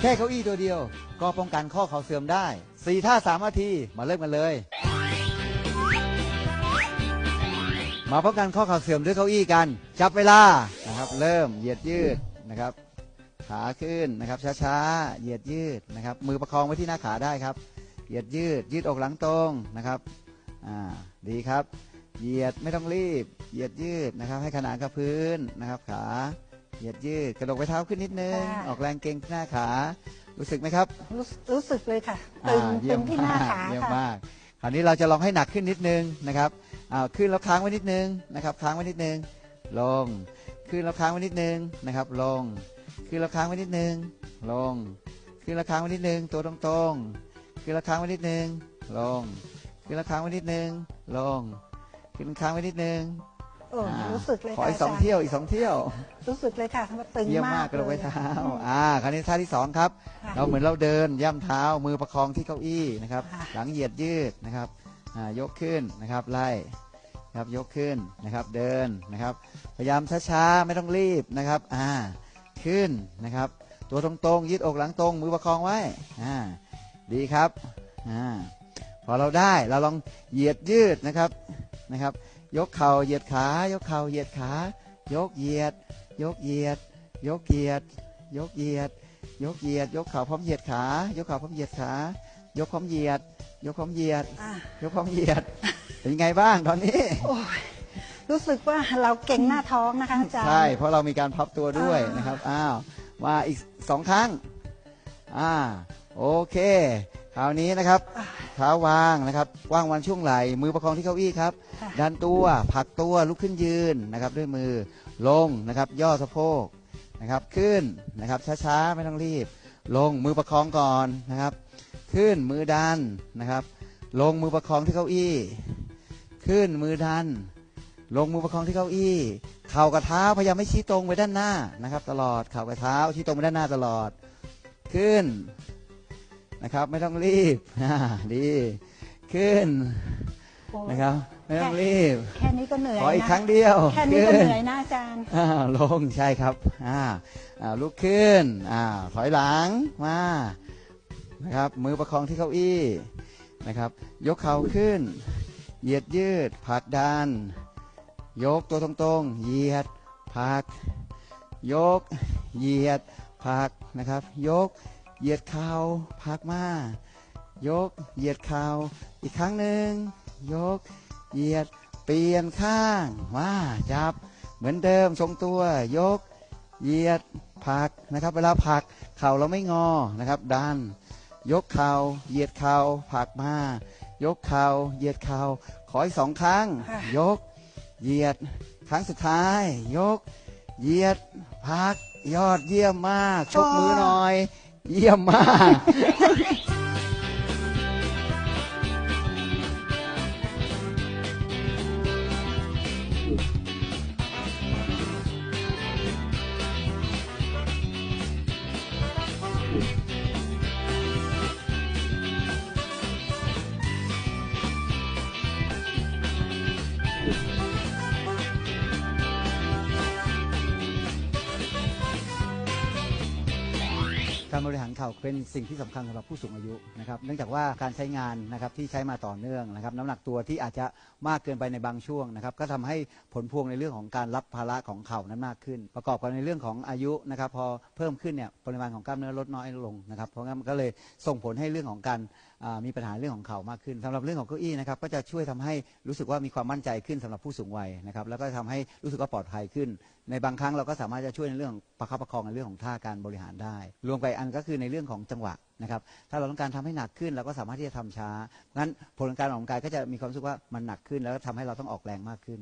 แค่เก้าอี้ตัวเดียว ก็ป้องกันข้อเข่าเสื่อมได้สี่ท่าสามนาทีมาเริ่มกันเลย มาป้องกันข้อเข่าเสื่อมด้วยเก้าอี้กัน จับเวลานะครับ เริ่มเหยียดยืดนะครับ ขาขึ้นนะครับ ช้าๆเหยียดยืดนะครับ มือประคองไว้ที่หน้าขาได้ครับ เหยียดยืดยืดอกหลังตรงนะครับอ่าดีครับ เหยียดไม่ต้องรีบ เหยียดยืดนะครับ ให้ขนานกับพื้นนะครับขา เหยียดยืดกระดกไปเท้าขึ้นนิดนึง ค่ะ ออกแรงเกร็งหน้าขา รู้สึกไหมครับรู้รู้สึกเลยค่ะตึงอ่าตึเยี่ยงมที่หน้ามากขาเยี่ยมค่ะมาก คราวนี้เราจะลองให้หนักขึ้นนิดนึงนะครับอ่าขึ้นแล้วค้างไว้นิดนึงนะครับ ค้างไว้นิดนึง ลง ขึ้นแล้วค้างไว้นิดนึงนะครับ ลง ขึ้นแล้วค้างไว้นิดนึง ลง ขึ้นแล้วค้างไว้นิดนึง ตัวตรงๆ ขึ้นแล้วค้างไว้นิดนึง ลง ขึ้นแล้วค้างไว้นิดนึง ลง ขึ้นค้างไว้นิดนึง โอ้อ่ารู้สึกเลยขอค่ะอีกสองาจารเที่ยวอีกสองเที่ยว รู้สึกเลยค่ะว่าตึงเยี่ยมมามากกกระโดดเลไว้ยเท้าอืมอ่า คราวนี้ท่าที่สองครับค่ะเราเหมือนเราเดินย่ำเท้ามือประคองที่เก้าอี้นะครับค่ะหลังเหยียดยืดนะครับอ่ายกขึ้นนะครับไล่ครับยกขึ้นนะครับเดินนะครับ พยายามช้าๆไม่ต้องรีบนะครับอ่าขึ้นนะครับ ตัวตรงๆยืดอกหลังตรงมือประคองไว้อ่าดีครับอ่าพอเราได้เราลองเหยียดยืดนะครับนะครับ ยกเข่าเหยียดขา ยกเข่าเหยียดขา ยกเหยียด ยกเหยียด ยกเหยียด ยกเหยียด ยกเหยียด ยกเข่าพร้อมเหยียดขา ยกเข่าพร้อมเหยียดขา ยกพร้อมเหยียด ยกพร้อมเหยียดอะยกพร้อมเหยียด เป็นยังไงบ้างตอนนี้โอ้ยรู้สึกว่าเราเก่งหน้าท้องนะคะอาจารย์ ใช่ เพราะเรามีการพับตัวด้วยอ่านนะครับ อ้าว มาอีกสองครั้ง อ่า โอเค คราวนี้นะครับอะ เท้าวางนะครับวางวันช่วงไหล่มือประคองที่เก้าอี้ครับค่ะดันตัวผลักตัวลุกขึ้นยืนนะครับ ด้วยมือลงนะครับ ย่อสะโพกนะครับ ขึ้นนะครับช้าๆไม่ต้องรีบ ลงมือประคองก่อนนะครับ ขึ้นมือดันนะครับ ลงมือประคองที่เก้าอี้ ขึ้นมือดัน ลงมือประคองที่เก้าอี้ เข่ากับเท้าพยายามไม่ชี้ตรงไปด้านหน้านะครับ ตลอดเข่ากับเท้าชี้ตรงไปด้านหน้าตลอด ขึ้น นะครับ ไม่ต้องรีบอ่าดีขึ้นโอ้ยนะครับ ไม่ต้องรีบ แค่นี้ก็เหนื่อยขออีกนะครั้งเดียว แค่นี้ก็ขึ้เหนื่อยนะอาจารย์อ่าลงใช่ครับอ่าอ่าลุกขึ้นอ่าถอยหลังมานะครับมือประคองที่เก้าอี้นะครับ ยกเข่าขึ้น เหยียดยืดผลักดัน ยกตัวตรงๆ เหยียดผลัก ยกเหยียดผลักนะครับ ยก เหยียดเข่าผลักมายก เหยียดเข่าอีกครั้งหนึ่งยก เหยียดเปลี่ยนข้างมาจับ เหมือนเดิมทรงตัวยก เหยียดผลักนะครับ เวลาผลักเข่าเราไม่งอนะครับดัน ยกเข่าเหยียดเข่าผลักมายกเข่าเหยียดเข่าขออีกสองครั้งค่ะยก เหยียดครั้งสุดท้าย ยก เหยียดพักยอดเยี่ยมมากชกมือหน่อย เยี่ยมมาก การบริหารเข่าเป็นสิ่งที่สำคัญสำหรับผู้สูงอายุนะครับเนื่องจากว่าการใช้งานนะครับที่ใช้มาต่อเนื่องนะครับน้ำหนักตัวที่อาจจะมากเกินไปในบางช่วงนะครับก็ทำให้ผลพวงในเรื่องของการรับภาระของเข่านั้นมากขึ้น ประกอบกับในเรื่องของอายุนะครับพอเพิ่มขึ้นเนี่ยปริมาณของกล้ามเนื้อลดน้อยลงนะครับเพราะงั้นมันก็เลยส่งผลให้เรื่องของการ มีปัญหาเรื่องของเข่ามากขึ้นสำหรับเรื่องของเก้าอี้นะครับก็จะช่วยทำให้รู้สึกว่ามีความมั่นใจขึ้นสำหรับผู้สูงวัยนะครับแล้วก็ทำให้รู้สึกว่าปลอดภัยขึ้น ในบางครั้งเราก็สามารถจะช่วยในเรื่องประคับประคองในเรื่องของท่าการบริหารได้ รวมไปอันก็คือในเรื่องของจังหวะนะครับถ้าเราต้องการทำให้หนักขึ้นเราก็สามารถที่จะทำช้างั้นผลการออกกำลังกายก็จะมีความรู้สึกว่ามันหนักขึ้น แล้วก็ทำให้เราต้องออกแรงมากขึ้น